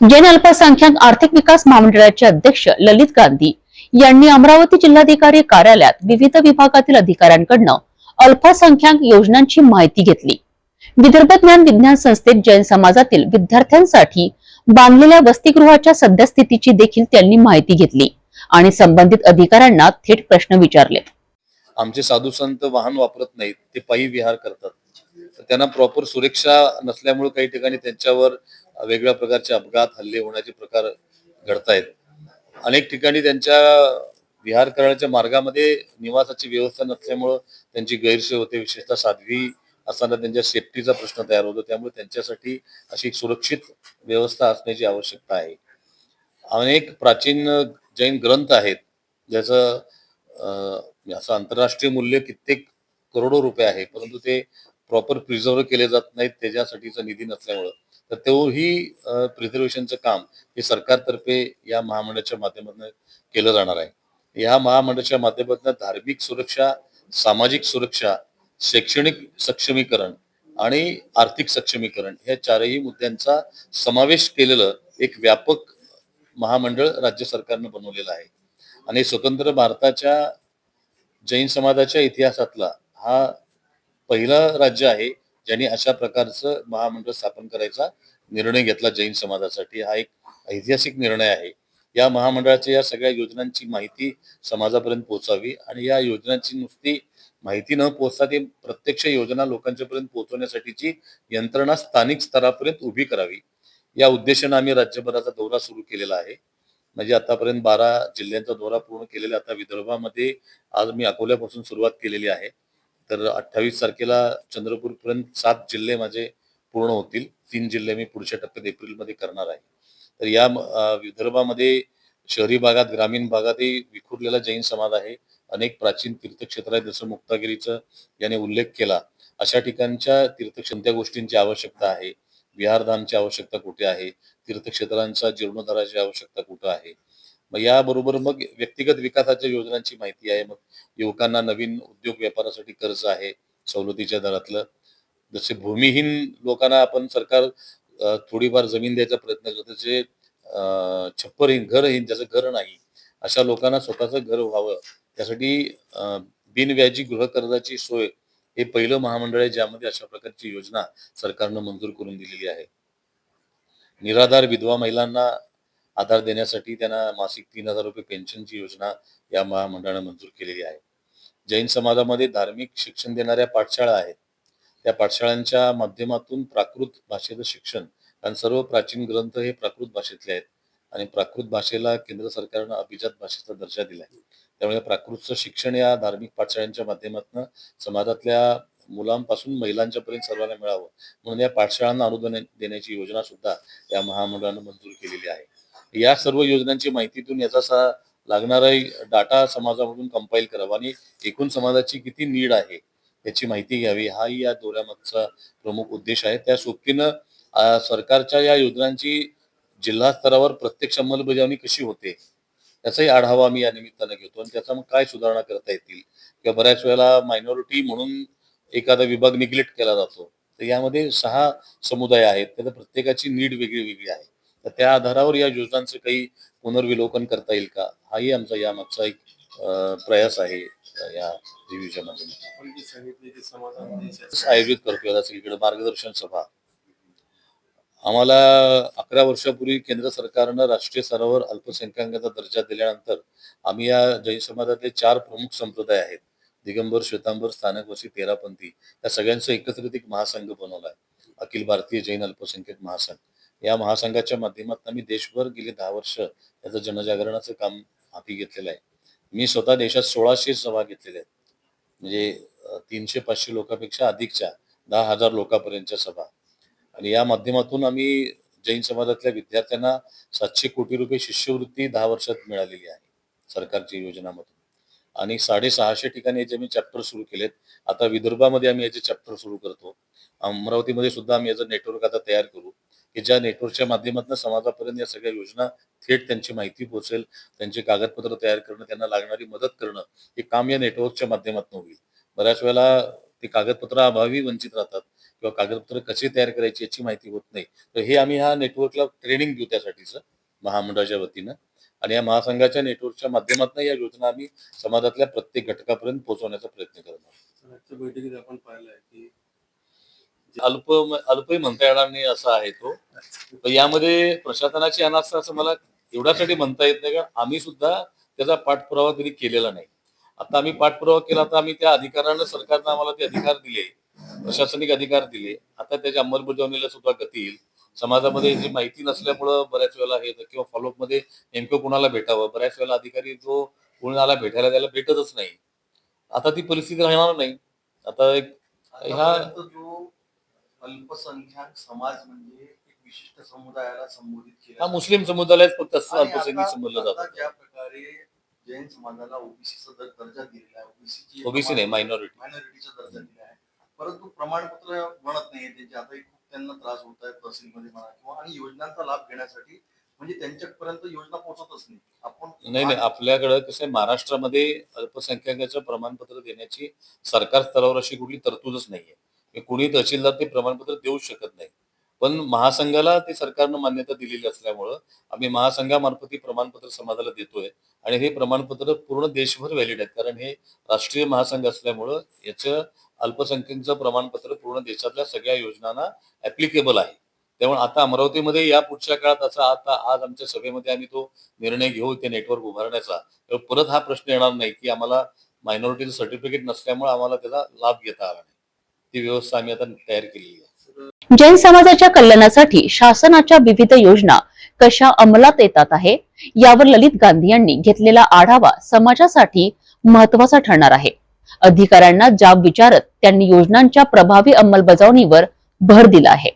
जैन अल्पसंख्याक आर्थिक विकास महामंडळाचे अध्यक्ष ललित गांधी यांनी अमरावती जिल्हाधिकारी कार्यालयात विविध विभागातील अधिकाऱ्यांकडनं अल्पसंख्याक योजनांची माहिती घेतली. विदर्भ ज्ञान विज्ञान संस्थेत जैन समाजातील विद्यार्थ्यांसाठी बांधलेल्या वसतिगृहाच्या सद्यस्थितीची देखील त्यांनी माहिती घेतली आणि संबंधित अधिकाऱ्यांना थेट प्रश्न विचारले. आमचे साधू संत वाहन वापरत नाहीत ते पायी विहार करतात. त्यांना प्रॉपर सुरक्षा नसल्यामुळे काही ठिकाणी त्यांच्यावर वेगळ्या प्रकारचे अपघात हल्ले होण्याचे प्रकार घडतायत. अनेक ठिकाणी त्यांच्या विहार करण्याच्या मार्गामध्ये निवासाची व्यवस्था नसल्यामुळं त्यांची गैरसोय होते. विशेषतः साध्वी असताना त्यांच्या सेफ्टीचा प्रश्न तयार होतो. त्यामुळे त्यांच्यासाठी अशी एक सुरक्षित व्यवस्था असण्याची आवश्यकता आहे. अनेक प्राचीन जैन ग्रंथ आहेत ज्याचं असं आंतरराष्ट्रीय मूल्य कित्येक करोडो रुपये आहे परंतु ते प्रॉपर प्रिझर्व केले जात नाहीत. त्याच्यासाठीचा निधी नसल्यामुळं. तर तोही प्रिझर्वेशनचं काम हे सरकारतर्फे या महामंडळाच्या माध्यमातून केलं जाणार आहे. या महामंडळाच्या माध्यमातून धार्मिक सुरक्षा सामाजिक सुरक्षा शैक्षणिक सक्षमीकरण आणि आर्थिक सक्षमीकरण या चारही मुद्द्यांचा समावेश केलेलं एक व्यापक महामंडळ राज्य सरकारनं बनवलेलं आहे. आणि स्वतंत्र भारताच्या जैन समाजाच्या इतिहासातला हा पहिला राज्य आहे ज्यांनी अशा प्रकारचं महामंडळ स्थापन करायचा निर्णय घेतला जैन समाजासाठी हा एक ऐतिहासिक निर्णय आहे. या महामंडळाच्या या सगळ्या योजनांची माहिती समाजापर्यंत पोहोचावी आणि या योजनांची नुसती माहिती न पोहोचता ते प्रत्यक्ष योजना लोकांच्यापर्यंत पोहोचवण्यासाठीची यंत्रणा स्थानिक स्तरापर्यंत उभी करावी. या उद्देशाने आम्ही राज्यभराचा दौरा सुरू केलेला आहे. म्हणजे आतापर्यंत बारा जिल्ह्यांचा दौरा पूर्ण केलेला आता विदर्भामध्ये आज मी अकोल्यापासून सुरुवात केलेली आहे. तर अठ्ठावीस तारखेला चंद्रपूरपर्यंत सात जिल्हे माझे पूर्ण होतील. तीन जिल्हे मी पुढच्या टप्प्यात एप्रिलमध्ये करणार आहे. तर या विदर्भामध्ये शहरी भागात ग्रामीण भागातही विखुरलेला जैन समाज आहे. अनेक प्राचीन तीर्थक्षेत्र आहेत जसं मुक्तागिरीचं याने उल्लेख केला. अशा ठिकाणच्या तीर्थक्षेत्र गोष्टींची आवश्यकता आहे? विहारधामची आवश्यकता कुठे आहे? तीर्थक्षेत्रांचा जीर्णोद्धाराची आवश्यकता कुठं आहे? मग याबरोबर मग व्यक्तिगत विकासाच्या योजनांची माहिती आहे. मग युवकांना नवीन उद्योग व्यापारासाठी कर्ज आहे सवलतीच्या दरातलं. जसे भूमिहीन लोकांना आपण सरकार थोडीफार जमीन द्यायचा प्रयत्न करतो. जे छप्परहीन घरहीन ज्याचं घर नाही अशा लोकांना स्वतःचं घर व्हावं. त्यासाठी बिनव्याजी गृहकर्जाची सोय हे पहिलं महामंडळ आहे ज्यामध्ये अशा प्रकारची योजना सरकारनं मंजूर करून दिलेली आहे. निराधार विधवा महिलांना आधार देण्यासाठी त्यांना मासिक तीन हजार रुपये पेन्शनची योजना या महामंडळानं मंजूर केलेली आहे. जैन समाजामध्ये धार्मिक शिक्षण देणाऱ्या पाठशाळा आहेत. त्या पाठशाळांच्या माध्यमातून प्राकृत भाषेचं शिक्षण कारण सर्व प्राचीन ग्रंथ हे प्राकृत भाषेतले आहेत आणि प्राकृत भाषेला केंद्र सरकारनं अभिजात भाषेचा दर्जा दिला आहे त्यामुळे प्राकृतचं शिक्षण या धार्मिक पाठशाळांच्या माध्यमातून समाजातल्या मुलांपासून महिलांच्या पर्यंत सर्वांना मिळावं. म्हणून या पाठशाळांना अनुदान देण्याची योजना सुद्धा या महामंडळानं मंजूर केलेली आहे. या सर्व योजनांची माहितीतून याचा सा लागणारा डाटा समाजामधून कंपाईल करावा आणि एकूण समाजाची किती नीड आहे याची माहिती घ्यावी. हाही या दौऱ्यामागचा प्रमुख उद्देश आहे. त्या सोबतीनं सरकारच्या या योजनांची जिल्हा स्तरावर प्रत्यक्ष अंमलबजावणी कशी होते याचाही आढावा आम्ही या निमित्तानं घेतो आणि त्याचा मग काय सुधारणा करता येतील किंवा बऱ्याच वेळेला मायनॉरिटी म्हणून एखादा विभाग निग्लेक्ट केला जातो. तर यामध्ये सहा समुदाय आहेत. त्यात प्रत्येकाची नीड वेगळी वेगळी आहे. तर त्या आधारावर या योजनांचं काही पुनर्विलोकन करता येईल का? हाही आमचा यामागचा एक अं, प्रयास आहे या रिव्ह्यूच्या माध्यमातून आयोजित करतोय आता सगळीकडे मार्गदर्शन सभा. आम्हाला अकरा वर्षापूर्वी केंद्र सरकारनं राष्ट्रीय स्तरावर अल्पसंख्याकांचा दर्जा दिल्यानंतर आम्ही या जैन समाजातले चार प्रमुख संप्रदाय आहेत. दिगंबर श्वेतांबर स्थानकवासी तेरापंथी. या सगळ्यांचा एकत्रित एक महासंघ बनवला आहे अखिल भारतीय जैन अल्पसंख्याक महासंघ. या महासंघाच्या माध्यमातून आम्ही देशभर गेली दहा वर्ष याचं जनजागरणाचं काम हाती घेतलेलं आहे. मी स्वतः देशात सोळाशे सभा घेतलेल्या आहेत. म्हणजे तीनशे पाचशे लोकांपेक्षा अधिकच्या दहा हजार लोकांपर्यंतच्या सभा. आणि या माध्यमातून आम्ही जैन समाजातल्या विद्यार्थ्यांना सातशे कोटी रुपये शिष्यवृत्ती दहा वर्षात मिळालेली आहे सरकारच्या योजनामधून. आणि साडेसहाशे ठिकाणी याचे आम्ही चॅप्टर सुरू केलेत. आता विदर्भामध्ये आम्ही याचे चॅप्टर सुरू करतो. अमरावतीमध्ये सुद्धा आम्ही याचं नेटवर्क आता तयार करू. की ज्या नेटवर्कच्या माध्यमातून समाजापर्यंत या सगळ्या योजना थेट त्यांची माहिती पोहोचेल त्यांचे कागदपत्र तयार करणं त्यांना लागणारी मदत करणं हे काम या नेटवर्कच्या माध्यमातून होईल. बऱ्याच वेळेला ते कागदपत्र अभावी वंचित राहतात किंवा कागदपत्र कसे तयार करायची याची माहिती होत नाही. तर हे आम्ही ह्या नेटवर्कला ट्रेनिंग देऊ त्यासाठीचं महामंडळाच्या वतीनं. आणि या महासंघाच्या नेटवर्कच्या माध्यमातून या योजना आम्ही समाजातल्या प्रत्येक घटकापर्यंत पोहोचवण्याचा प्रयत्न करणार आहोत. आजच्या बैठकीत आपण पाहिलंय की अल्प अल्पही म्हणता येणार नाही असा आहे तो. यामध्ये प्रशासनाची अनास्था असं मला एवढ्यासाठी म्हणता येत नाही कारण आम्ही सुद्धा त्याचा पाठपुरावा कधी केलेला नाही. आता आम्ही पाठपुरावा केला तर आम्ही त्या अधिकारानं सरकारनं आम्हाला ते अधिकार दिले प्रशासनिक अधिकार दिले. आता त्याच्या अंमलबजावणीला सुद्धा गती येईल. समाजामध्ये जी माहिती नसल्यामुळं बऱ्याच वेळेला हे किंवा फॉलोअपमध्ये नेमकं कुणाला भेटावं? बऱ्याच वेळेला अधिकारी जो कुणाला भेटायला त्याला भेटतच नाही. आता ती परिस्थिती राहणार नाही. आता एक ह्या जो अल्पसंख्याक समाज म्हणजे एक विशिष्ट समुदायाला संबोधित केला हा मुस्लिम समुदायात फक्त अल्पसंख्यक समजलं जातं. ज्या प्रकारे जैन समाजाला ओबीसीचा दर्जा दिलेला आहे. ओबीसी ओबीसी नाही मायनॉरिटी मायनॉरिटीचा दर्जा दिला आहे. परंतु प्रमाणपत्र बनत नाही त्याचे आता खूप त्यांना त्रास होत आहे तहसीलमध्ये म्हणा किंवा आणि योजनांचा लाभ घेण्यासाठी म्हणजे त्यांच्यापर्यंत योजना पोहोचतच नाही. आपण नाही नाही आपल्याकडं कसं आहे महाराष्ट्रामध्ये अल्पसंख्याकाचं प्रमाणपत्र देण्याची सरकार स्तरावर अशी कुठली तरतूदच नाहीये. कुणी तहसीलदार ते प्रमाणपत्र देऊ शकत नाही. पण महासंघाला ते सरकारनं मान्यता दिलेली असल्यामुळं आम्ही महासंघामार्फत हे प्रमाणपत्र समाजाला देतोय आणि हे प्रमाणपत्र पूर्ण देशभर व्हॅलिड आहेत. कारण हे राष्ट्रीय महासंघ असल्यामुळं याचं अल्पसंख्याकचं प्रमाणपत्र पूर्ण देशातल्या सगळ्या योजनांना ऍप्लिकेबल आहे. त्यामुळे आता अमरावतीमध्ये या पुढच्या काळात असा आता आज आमच्या सभेमध्ये आम्ही तो निर्णय घेऊ ते नेटवर्क उभारण्याचा. तर परत हा प्रश्न येणार नाही की आम्हाला मायनॉरिटीचं सर्टिफिकेट नसल्यामुळे आम्हाला त्याचा लाभ घेता आला नाही. ती व्यवस्था आम्ही आता तयार केलेली आहे. जैन समाजाच्या कल्याणासाठी शासनाच्या विविध योजना कशा अंमलात येतात आहे यावर ललित गांधी यांनी घेतलेला आढावा समाजासाठी महत्त्वाचा ठरणार आहे. अधिकाऱ्यांना जाब विचारत त्यांनी योजनांच्या प्रभावी अंमलबजावणीवर भर दिला आहे.